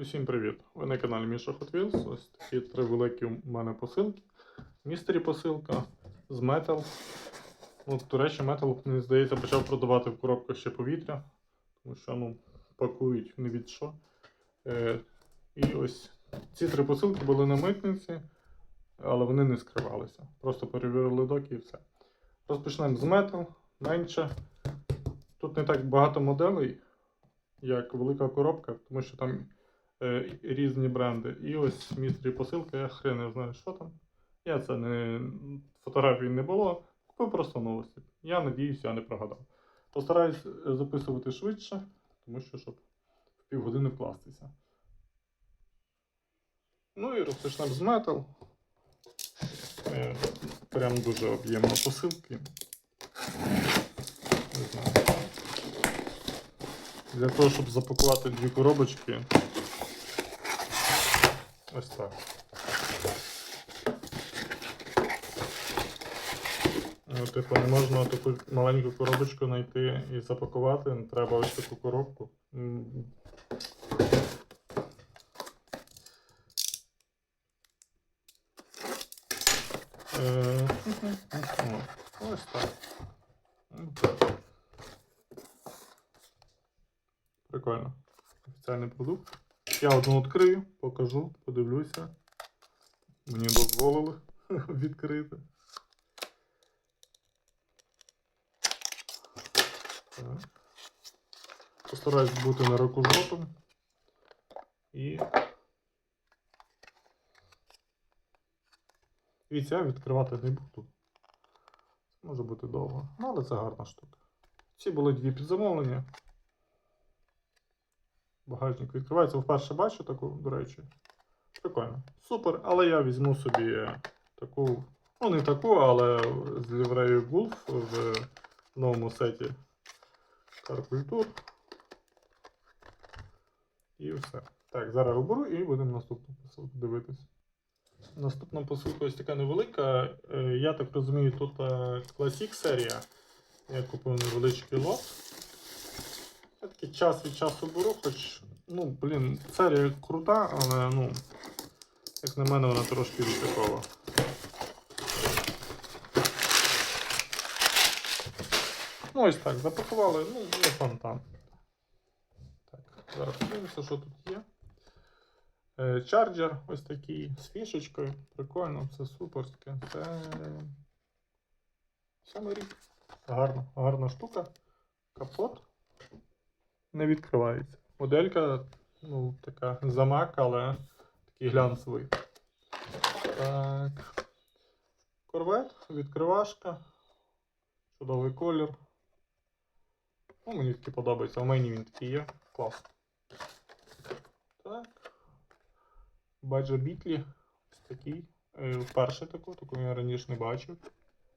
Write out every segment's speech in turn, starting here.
Усім привіт! Ви на каналі Міша Wheels. Ось такі три великі у мене посилки. Містері посилка з Metal. Ну, до речі, Metal, мені здається, почав продавати в коробках ще повітря, тому що ну, пакують не від що. Е, і ось ці три посилки були на митниці, але вони не скривалися. Просто перевірили доки і все. Розпочнемо з Metal. Менше. Тут не так багато моделей, як велика коробка, тому що там різні бренди. І ось містері посилка, я хрен не знаю, що там. Я це не фотографій не було. Купив просто новості. Я надіюсь, я не прогадав. Постараюсь е, записувати швидше, тому що щоб в півгодини вкластися. Ну і розпочнемо з метал. Е, Прям дуже об'ємно посилки. Не знаю. Для того, щоб запакувати дві коробочки. Ось так. Ну, Типу, не можна таку маленьку коробочку знайти і запакувати. Треба ось таку коробку. Е, Ось. Ну, так. Прикольно. Офіціальний продукт. Я одну відкрию, покажу, подивлюся. Мені дозволили відкрити. Постараюсь бути на руку жопом. І. Дивіться, я відкривати не буду. Може бути довго. Ну, але це гарна штука. Ці були дві підзамовлення. Багажник відкривається. Вперше бачу таку, до речі. Прикольно. Супер, але я візьму собі таку, ну не таку, але з ліврею Гулф в новому сеті Каркультур. І все. Так, зараз оберу і будемо наступну посилку дивитись. Наступна посилка ось така невелика. Е, Я так розумію, тут е, Classic серія. Я купив невеличкий лот. Я такий час від часу беру, хоч, ну, блін, серія крута, але, ну, як на мене, вона трошки ризикова. Ну, ось так, запакували, ну, не фонтан. Так, зараз подивимося, що тут є. Е, Чарджер ось такий з фішечкою. Прикольно, все суперське. Це. Саме рік. Гарна, гарна штука. Капот не відкривається. Моделька, ну, така замак, але такий глянцевий. Так. Корвет, відкривашка. Чудовий колір. Ну, мені такий подобається. У мені він такий є. Клас. Так. Баджа Бітлі. Ось такий. Е, Вперше таку, таку я раніше не бачив.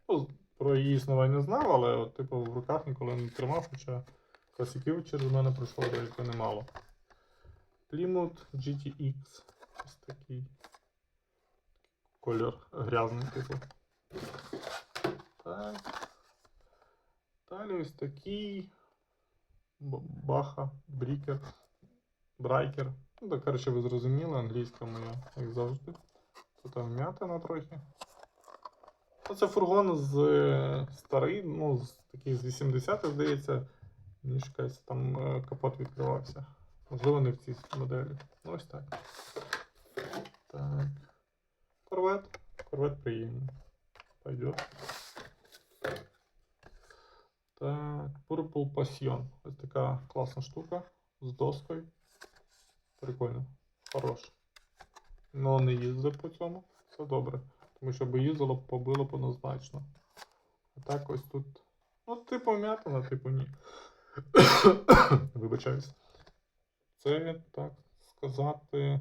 Ну, про її існування знав, але от, типу, в руках ніколи не тримав, хоча класиків через мене пройшло деяко немало. Plymouth GTX. Ось такий. Колір грязний, типу. Так. Далі ось такий. Баха, Брікер, Брайкер. Ну, так, коротше, ви зрозуміли, англійська моя, як завжди. Тут там м'ятина трохи. Ну, Це фургон з е, старий, ну, такий з 80-х, здається. Мішка там е, капот відкривався. Можливо, не в цій моделі. Ну ось так. Так. Корвет. Корвет приємний. Пойдет. Так, Purple Passion. Ось така класна штука з доскою. Прикольно. Хорош. Но не їздив по цьому. Все добре. Тому що би їздило, побило б однозначно. А так ось тут. Ну, типу м'ятина, типу ні. Вибачаюсь. Це, так сказати.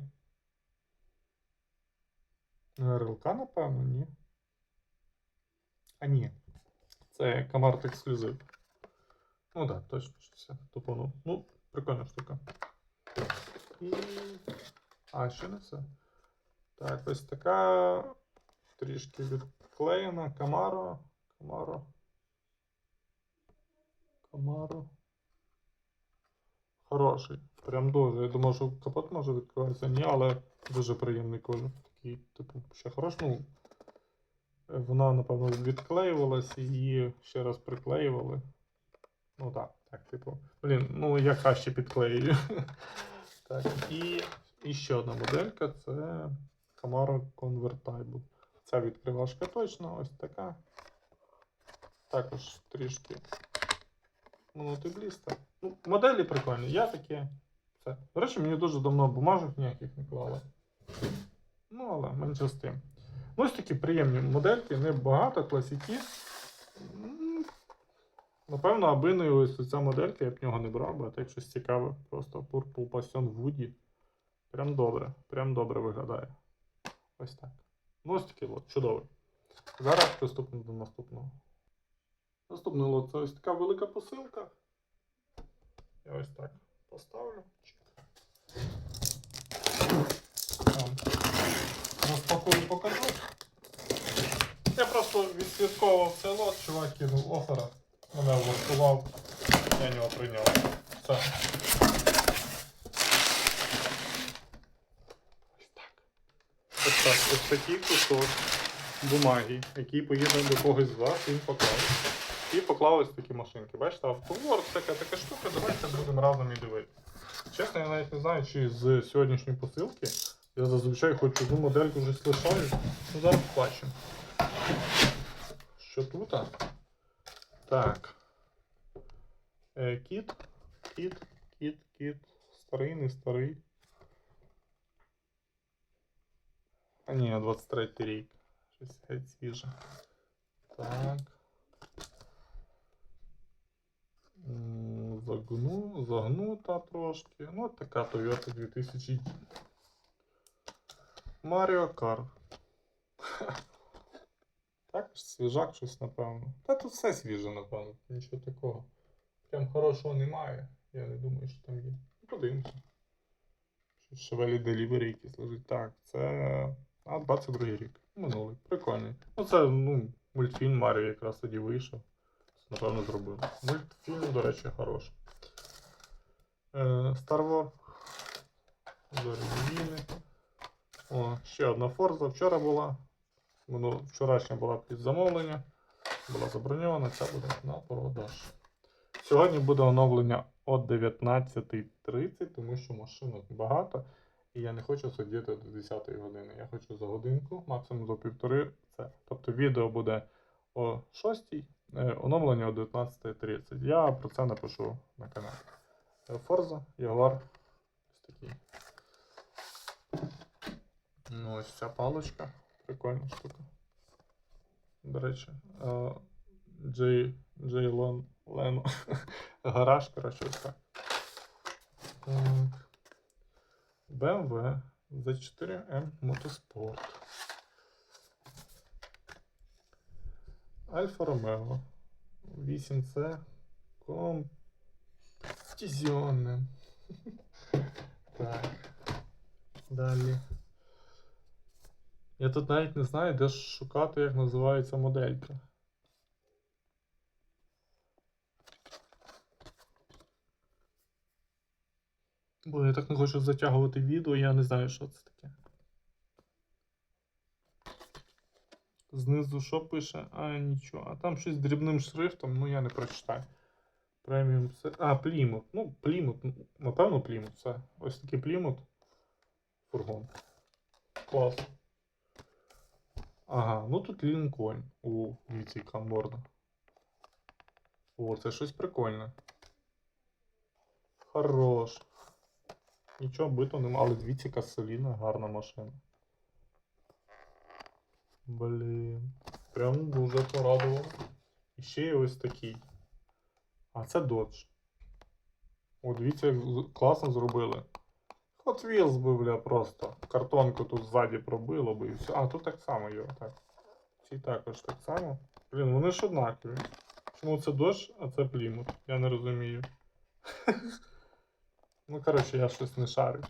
РЛК, напевно, ні. А ні. Це Камарт ексклюзив. Ну так, точно все. Тупону. Ну, прикольна штука. І. А, ще не все. Так, ось така трішки відклеєна Камаро. Камаро. Камаро. Хороший. Прям дуже. Я думав, що капот може відкриватися. Ні, але дуже приємний колір. Такий, типу, ще хорош. Ну, вона, напевно, відклеювалась і її ще раз приклеювали. Ну так, так, типу. Блін, ну я краще підклеюю. так, і, і ще одна моделька це Camaro Convertible. Ця відкривашка точно, ось така. Також трішки монотибліста. Ну, моделі прикольні, я таке. До речі, мені дуже давно бумажок ніяких не клали. Ну, але менше з тим. Ну, ось такі приємні модельки, небагато, класики. М, Напевно, аби не ось ця моделька, я б нього не брав, бо так щось цікаве. Просто Purple Passion Woody. Прям добре, прям добре виглядає. Ось так. Ну, ось такий лот, чудовий. Зараз приступимо до наступного. Наступний лот це ось така велика посилка. Я ось так поставлю. Розпакую покажу. Я просто відслідковував цей лот, чувак кинув офера, мене влаштував, я нього прийняв. Все. Ось так. Ось так, ось такий кусок бумаги, який поїде до когось з вас, він поклав. І поклав ось такі машинки. Бачите, автоворд, така така штука, давайте будемо разом і дивитися. Чесно, я навіть не знаю, чи з сьогоднішньої посилки я зазвичай хоч одну модельку вже лишаю. Ну зараз побачимо. Що тут? Так. Е, кіт, кіт, кіт, кіт. Старий, не старий. А ні, 23 рік. Щось геть свіже. Так. Загну, загнута трошки. Ну, от така Toyota 2000. Mario Kart. Так, свіжак щось, напевно. Та тут все свіже, напевно. Нічого такого. Прям хорошого немає. Я не думаю, що там є. Подивимося. Щось Chevrolet Delivery якийсь лежить. Так, це. А, 22 рік. Минулий. Прикольний. Ну, це, ну, мультфільм Маріо якраз тоді вийшов. Напевно, зробив. Мультфільм, до речі, хороший. Е, Star Wars. Зоряні. О, ще одна Форза. Вчора була. Вчорашня була під замовлення. Була заброньована, ця буде на продаж. Сьогодні буде оновлення о 19.30, тому що машинок багато. І я не хочу сидіти до 10 години. Я хочу за годинку, максимум за півтори. Це. Тобто відео буде о 6, е, оновлення о 19.30. Я про це напишу на каналі. Е, Forza, Jaguar. Ось такий. Ну, ось ця паличка. Прикольна штука. До речі, е, Джей, Лон, Лено. Гараж, коротше, ось. Так. BMW Z4M Motorsport. Альфа Ромео 8C Компетізіонне. Так. Далі. Я тут навіть не знаю, де шукати, як називається моделька. Бо я так не хочу затягувати відео, я не знаю, що це таке. Знизу що пише? А, нічого. А там щось дрібним шрифтом, ну я не прочитаю. Преміум. се- А, плімут. Ну, плімут. Напевно, плімут. Все. Ось такий плімут. Фургон. Клас. Ага, ну тут Лінкольн у віці камборда. О, це щось прикольне. Хорош. Нічого бито нема, але дивіться, яка солідна, гарна машина. Блін. Прям дуже порадував. І ще є ось такий. А це Dodge. О, дивіться, як класно зробили. Hot Wheels би, бля, просто. Картонку тут ззаді пробило би і все. А, тут так само є, так. Ці також так само. Блін, вони ж однакові. Чому це Dodge, а це Plymouth? Я не розумію. Ну, коротше, я щось не шарю.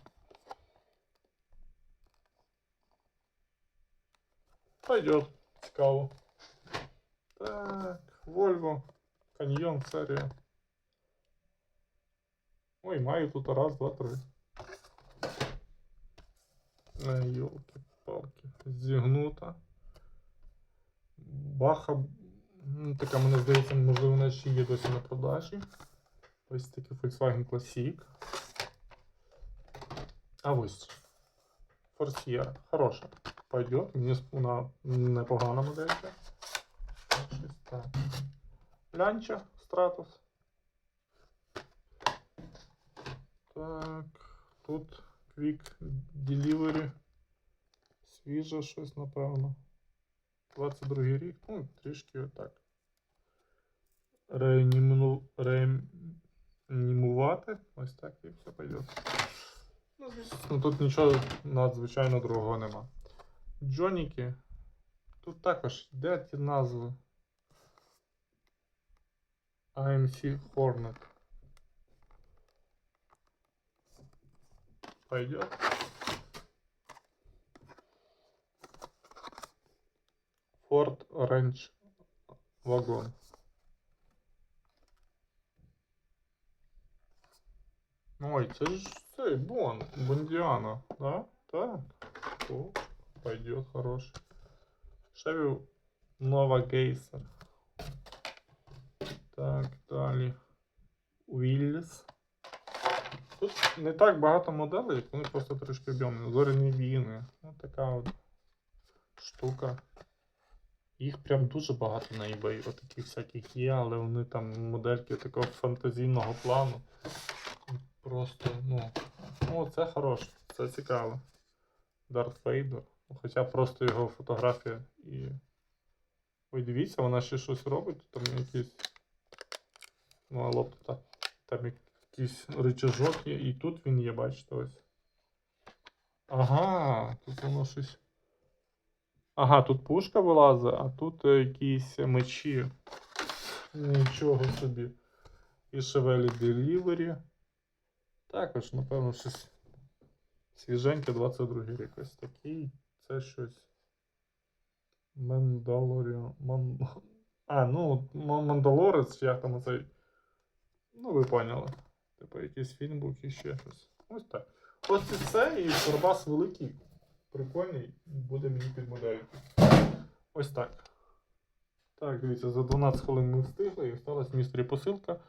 Пойдет. Цікаво. Так, Volvo. Canyon серія. Ой, маю тут раз, два, три. Е, Йолки-палки. Зігнута. Баха. м, Така, мене здається, можливо, вона ще є досі на продажі. Ось такий Volkswagen Classic. А ось. Форсієра. Хороша. Пойдет. Мені вона непогана моделька. Так. Лянча Stratus. Так, тут Quick Delivery. Свіже щось, напевно. 22 рік. Ну, трішки отак. Реаніму... Реанімувати. Ось так і все пойде. Ну, тут нічого надзвичайно другого нема. Джоніки. Тут також де ті назви? AMC Hornet. Пойдет. Ford Range вагон. Ой, це ж цей Бон, Бондіана, да? Так. О, пойдет хороший. Шеві Нова Гейсер. Так, далі. Уілліс. Тут не так багато моделей, вони просто трішки об'ємні. Зоряні війни. Ось така от штука. Їх прям дуже багато на eBay. Отаких всяких є, але вони там модельки такого фантазійного плану. Просто, ну. Ну, це хороше, це цікаво. Дарт Вейдер. Хоча просто його фотографія і. Ой, дивіться, вона ще щось робить. Там якісь. Ну, а лопта. Там якийсь рычажок є. І тут він є, бачите, ось. Ага, тут воно щось. Ага, тут пушка вилазить, а тут е, якісь мечі. Нічого собі. І Chevelle Delivery. Також, напевно, щось свіженьке 22 рік. Ось такий. Це щось. Мандалоріан. Ман... А, ну, Мандалорець, як там оцей. Ну, ви поняли. Типу якийсь фільм був чи ще щось. Ось так. Ось і це, і Турбас великий. Прикольний. Буде мені під модельку. Ось так. Так, дивіться, за 12 хвилин ми встигли і осталась містері посилка.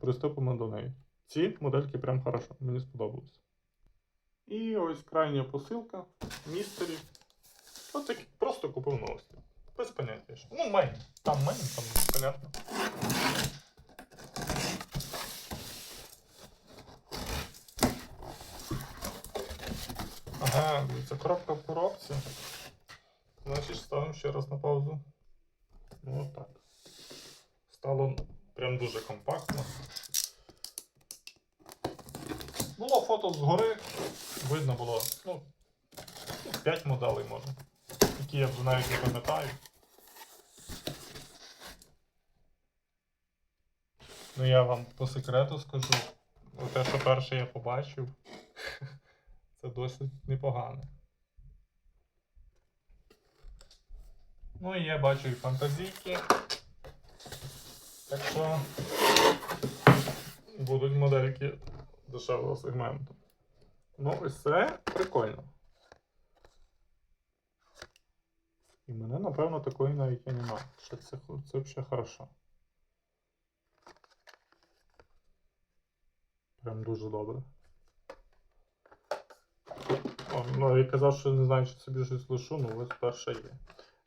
Приступимо до неї. Ці модельки прям хорошо, мені сподобалось. І ось крайня посилка. Містері. Так просто купив новості. Без поняття. Ну, мейн. Там мейн, там понятно. Ага, це коробка в коробці. Значить, ставимо ще раз на паузу. Ну от так. Стало прям дуже компактно. Було фото згори, видно було, ну, 5 моделей може. Які я вже навіть не пам'ятаю. Ну я вам по секрету скажу. Те, що перше я побачив, це досить непогано. Ну і я бачу і фантазійки. Так що будуть модельки дешевого сегменту. Ну, ось це прикольно. І мене, напевно, такої навіть і немає. Що це, це взагалі хорошо. Прям дуже добре. О, ну, я казав, що не знаю, чи собі щось лишу, ну ось перше є.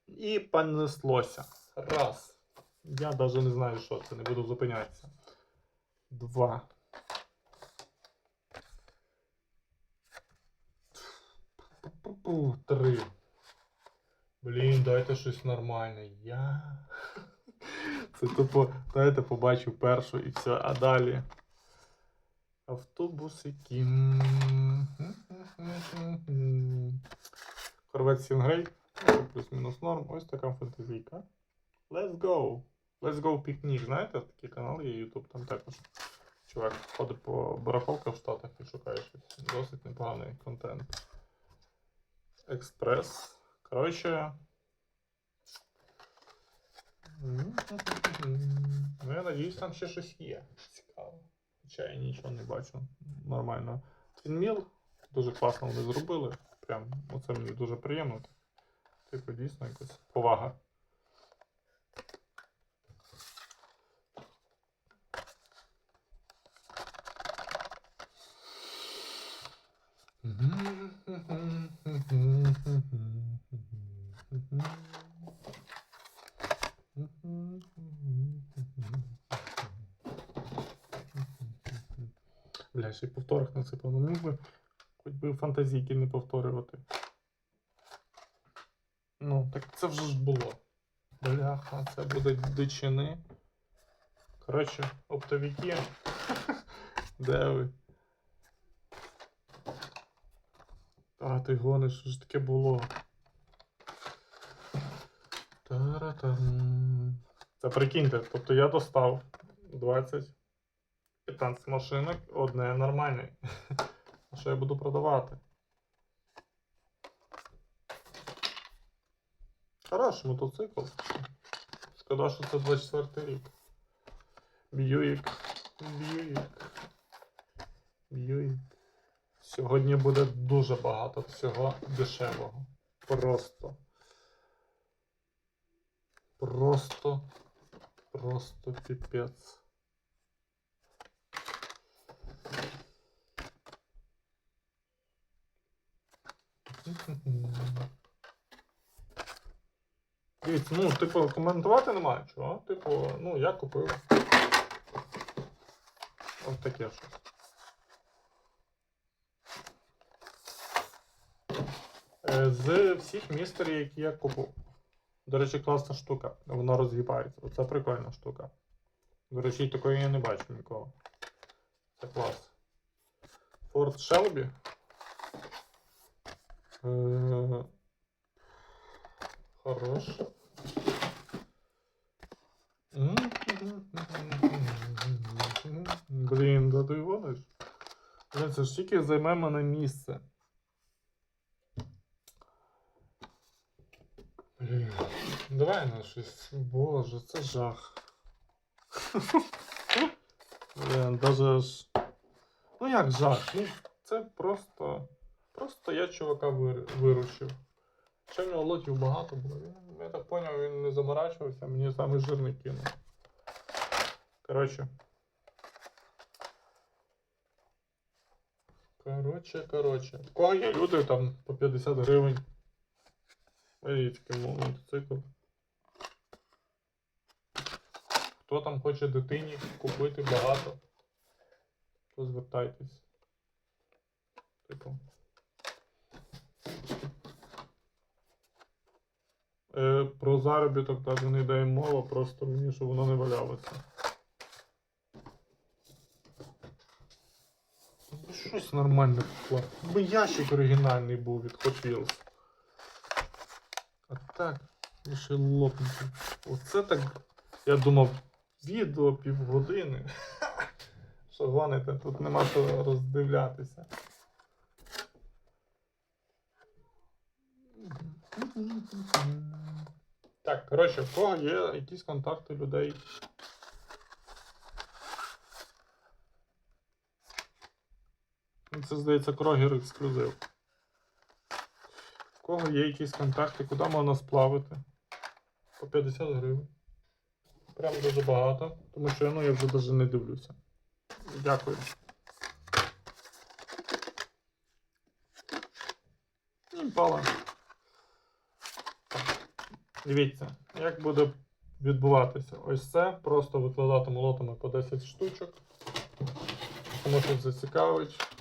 І понеслося. Раз. Я навіть не знаю, що це, не буду зупинятися. Два. Пу-пу-пу, Три. Блін, дайте щось нормальне. Я. Це тупо, знаєте, побачив першу і все, а далі. Автобусики. Корвет Сінгрей. Плюс-мінус норм. Ось така фантазійка. Let's go. Let's go пікнік. Знаєте, такий канал є YouTube, там також. Чувак ходить по барахолках в Штатах і шукає щось. Досить непоганий контент. Експрес. Коротше. Ну, я надіюсь, там ще щось є. Цікаво. Хоча я нічого не бачу. Нормально. Твінміл дуже класно вони зробили. Прям оце мені дуже приємно. Типу, дійсно якась повага. Бля, ще й повторах насипав. Ну би хоч би фантазійки не повторювати. Ну, так це вже ж було. Бляха, це буде дичини. Коротше, оптовики. Де ви? А, ти гониш, що ж таке було. Таратам. Це прикиньте, тобто я достав 20 15 машинок, одне нормальне. Що я буду продавати? Хороший мотоцикл. Шкода, що це 24 рік. Б'юїк. Б'юїк. Б'юїк. Сьогодні буде дуже багато всього дешевого. Просто. Просто. Просто піпець. Дивіться, ну, типу, коментувати немає чого. Типу, ну, я купив. Ось таке щось. Е, З всіх містерів, які я купив. До речі, класна штука. Вона розгибається. Оце прикольна штука. До речі, такої я не бачу ніколи. Це клас. Форт Шелбі. Е, Хорош. Блін, да ти гониш? Блін, це ж тільки займе мене місце. Блін, давай на щось. Боже, це жах. Блін, даже аж. Ну як жах? Ну, це просто. Просто я чувака вир... виручив. Ще в нього лотів багато було. Він, я так поняв, він не заморачувався, мені саме жирний кинув. Коротше. Коротше, коротше. В кого є люди там по 50 гривень. Рідкий мотоцикл. Хто там хоче дитині купити багато, то звертайтесь. Типу. Е, про заробіток навіть не йде мова, просто мені, щоб воно не валялося. Щось нормальне поклав. Бо ящик оригінальний був від Hot. А так, ще лопнути. Оце так. Я думав, відео півгодини. Що гоните, тут нема що роздивлятися. Так, коротше, в кого є якісь контакти людей. Ну, Це, здається, Крогер ексклюзив. В кого є якісь контакти, куди можна сплавити? По 50 гривень. Прям дуже багато, тому що ну, я вже навіть не дивлюся. Дякую. Імпала. Дивіться, як буде відбуватися. Ось це. Просто викладатиму лотами по 10 штучок. Тому що зацікавить.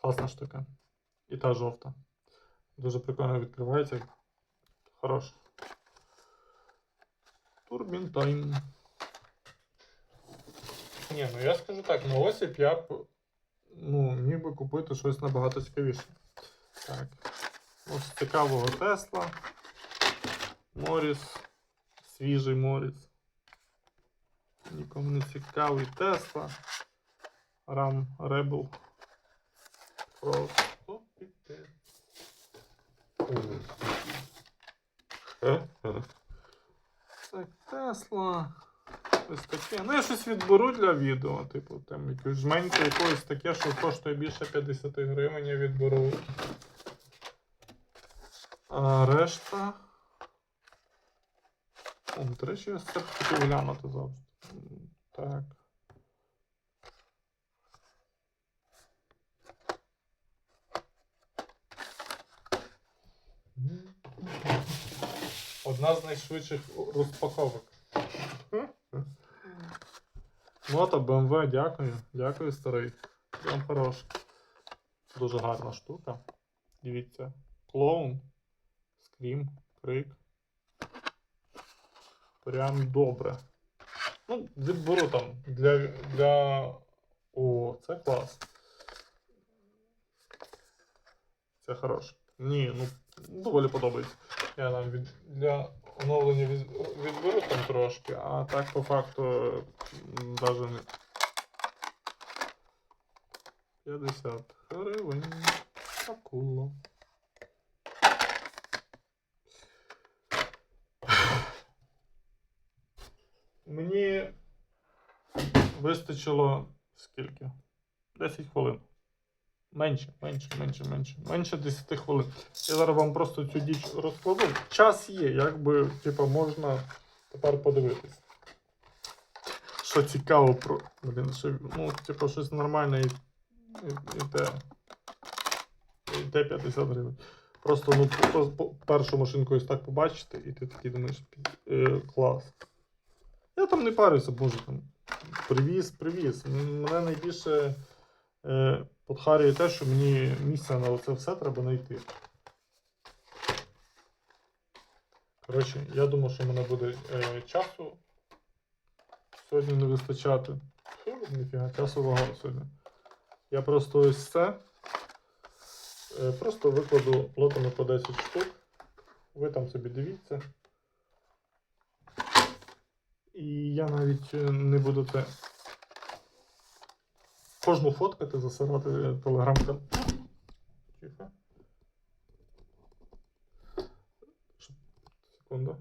Класна штука. І та жовта. Дуже прикольно відкривається. Хорош. Турбін тайм. Ні, ну я скажу так, на осіб я б ну, міг би купити щось набагато цікавіше. Так. Ось цікавого Тесла. Моріс. Свіжий Моріс. Нікому не цікавий Тесла. Ram Rebel. Просто піпець. Так, Тесла. Ось таке. Ну, я щось відберу для відео, типу, там якусь жменьку якогось таке, що коштує більше 50 гривень, я відберу. А решта. О, до речі, я це глянути завжди. Так. Одна з найшвидших розпаковок. Мото BMW, дякую. Дякую, старий. Прям хорош. Дуже гарна штука. Дивіться. Клоун. Скрім, крик. Прям добре. Ну, відберу там для. для... О, це клас. Це хороше. Ні, ну доволі подобається. Я там від, для оновлення від, відберу там трошки, а так по факту даже не. 50 гривень. Акуло. Мені вистачило скільки? 10 хвилин. Менше, менше, менше, менше. Менше 10 хвилин. Я зараз вам просто цю діч розкладу. Час є, якби, типу, можна тепер подивитись. Що цікаво про. Блін, що, ну, типу, щось нормальне і, і, і те. І те 50 гривень. Просто ну, по, першу машинку ось так побачити, і ти такий думаєш, е, клас. Я там не парюся, боже там. Привіз, привіз. Мене найбільше е, подхарює те, що мені місця на це все треба знайти. Коротше, я думав, що в мене буде е, часу сьогодні не вистачати. Ніфіга, часу багато сьогодні. Я просто ось це. Е, просто викладу лотами по 10 штук. Ви там собі дивіться. І я навіть е, не буду це кожну фоткати, засирати телеграм-канал. Тихо. Секунду.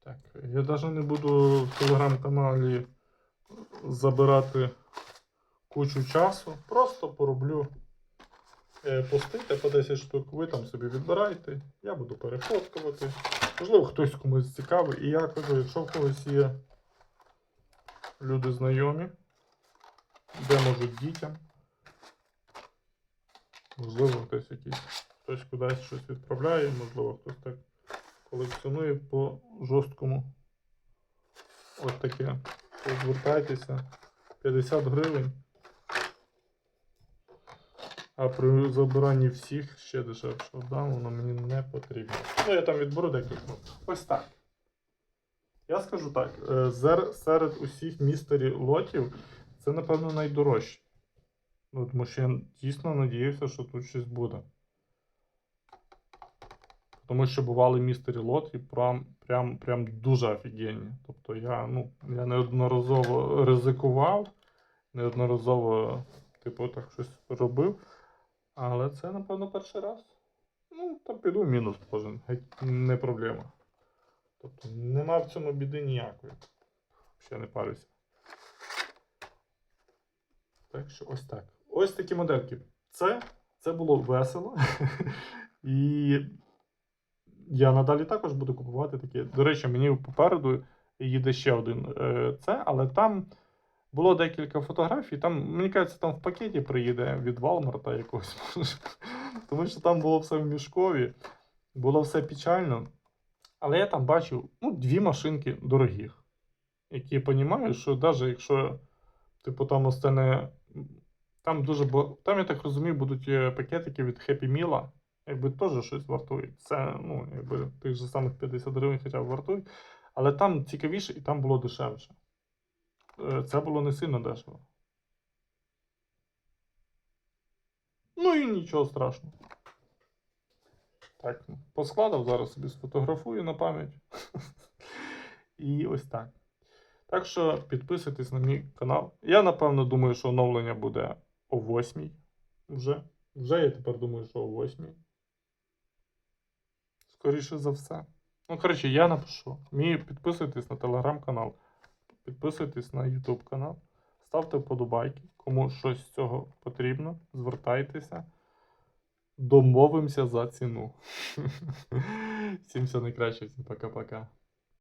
Так, я навіть не буду в телеграм-каналі забирати кучу часу. Просто пороблю е, постити по 10 штук, ви там собі відбирайте, я буду перефоткувати. Можливо, хтось комусь цікавий. І я кажу, якщо в когось є люди знайомі, де можуть дітям. Можливо, хтось якийсь хтось кудись щось відправляє, можливо, хтось так колекціонує по жорсткому. Ось таке. Звертайтеся. 50 гривень. А при забиранні всіх ще дешевше дам, воно мені не потрібно. Ну, я там відберу декілька. Ось так. Я скажу так: е, серед усіх містері лотів це, напевно, найдорожче. Ну, тому що я дійсно надіявся, що тут щось буде. Тому що бували містері лот і прям, прям, прям дуже офігенні. Тобто я, ну, я неодноразово ризикував, неодноразово, типу, так щось робив. Але це, напевно, перший раз. Ну, там піду мінус кожен. Не проблема. Тобто нема в цьому біди ніякої. Ще не парюся. Так що ось так. Ось такі модельки. Це, це було весело. І я надалі також буду купувати такі. До речі, мені попереду їде ще один е, це, але там було декілька фотографій. Там, мені кажеться, там в пакеті приїде від Walmart якогось. Тому що там було все в мішкові, було все печально. Але я там бачив ну, дві машинки дорогих, які я розумію, що навіть якщо, типу, там остане. Там дуже. Там, я так розумію, будуть е, пакетики від Happy Meal, якби теж щось вартують. Це, ну, якби тих же самих 50 гривень хоча б вартують. Але там цікавіше і там було дешевше. Е, Це було не сильно дешево. Ну і нічого страшного. Так, поскладав, зараз собі сфотографую на пам'ять. І ось так. Так що підписуйтесь на мій канал. Я напевно думаю, що оновлення буде о 8 вже. Вже я тепер думаю, що о 8. Скоріше за все. Ну, коротше, я напишу. Мій підписуйтесь на телеграм-канал, підписуйтесь на YouTube канал, ставте вподобайки. Кому щось з цього потрібно, звертайтеся. Домовимося за ціну. Всім все найкраще, всім пока-пока.